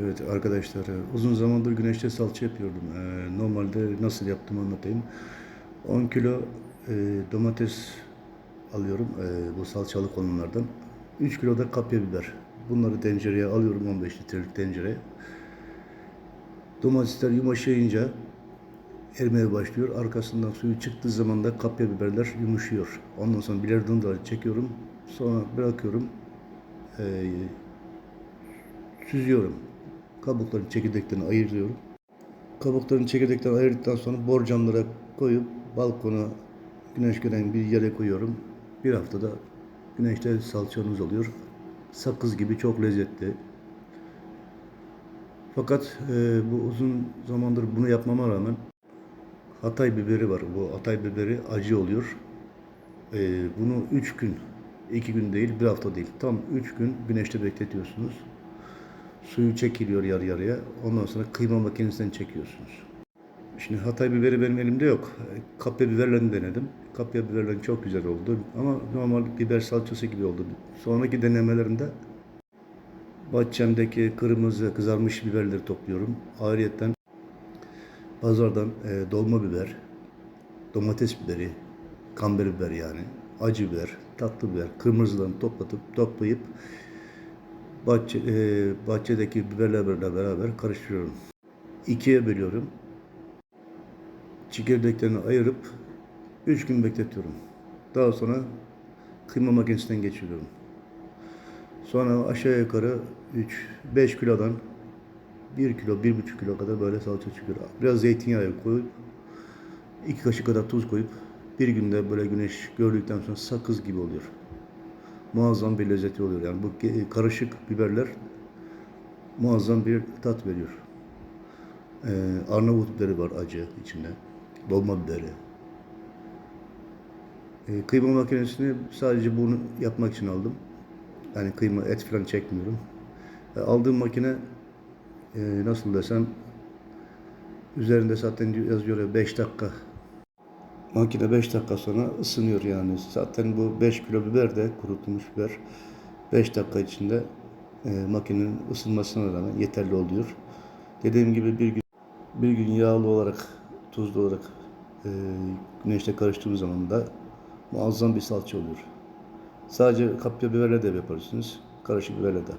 Evet arkadaşlar e, uzun zamandır güneşte salça yapıyordum. Ee, normalde nasıl yaptığımı anlatayım. 10 kilo e, domates alıyorum e, bu salçalı konulardan. 3 kilo da kapya biber. Bunları tencereye alıyorum 15 litrelik tencereye. Domatesler yumuşayınca erimeye başlıyor. Arkasından suyu çıktığı zaman da kapya biberler yumuşuyor. Ondan sonra biberden da çekiyorum. Sonra bırakıyorum. Ee, süzüyorum. Kabukların çekirdeklerini ayırıyorum. Kabukların çekirdeklerini ayırdıktan sonra borcamlara koyup balkona güneş gören bir yere koyuyorum. Bir haftada güneşte salçamız oluyor. Sakız gibi çok lezzetli. Fakat e, bu uzun zamandır bunu yapmama rağmen Hatay biberi var. Bu Hatay biberi acı oluyor. E, bunu 3 gün, 2 gün değil, bir hafta değil. Tam 3 gün güneşte bekletiyorsunuz. Suyu çekiliyor yarı yarıya. Ondan sonra kıyma makinesinden çekiyorsunuz. Şimdi Hatay biberi benim elimde yok. Kapya biberlerini denedim. Kapya biberlerin çok güzel oldu. Ama normal biber salçası gibi oldu. Sonraki denemelerimde bahçemdeki kırmızı kızarmış biberleri topluyorum. Ayrıyeten pazardan e, dolma biber, domates biberi, kamber biber yani, acı biber, tatlı biber, kırmızıdan toplatıp toplayıp bahçe, e, bahçedeki biberlerle beraber karıştırıyorum. İkiye bölüyorum. Çekirdeklerini ayırıp 3 gün bekletiyorum. Daha sonra kıyma makinesinden geçiriyorum. Sonra aşağı yukarı 3 5 kilodan 1 kilo 1,5 kilo kadar böyle salça çıkıyor. Biraz zeytinyağı koyup 2 kaşık kadar tuz koyup bir günde böyle güneş gördükten sonra sakız gibi oluyor. Muazzam bir lezzeti oluyor. Yani bu karışık biberler muazzam bir tat veriyor. Ee, Arnavut biberi var acı içinde. Dolma biberi. Ee, kıyma makinesini sadece bunu yapmak için aldım. Yani kıyma, et falan çekmiyorum. E, aldığım makine e, nasıl desem üzerinde zaten yazıyor ya 5 dakika. Makine 5 dakika sonra ısınıyor yani. Zaten bu 5 kilo biber de kurutulmuş biber 5 dakika içinde e, makinenin ısınmasına rağmen yeterli oluyor. Dediğim gibi bir gün bir gün yağlı olarak, tuzlu olarak e, güneşte karıştığımız zaman da muazzam bir salça oluyor. Sadece kapya biberle de yaparsınız, karışık biberle de.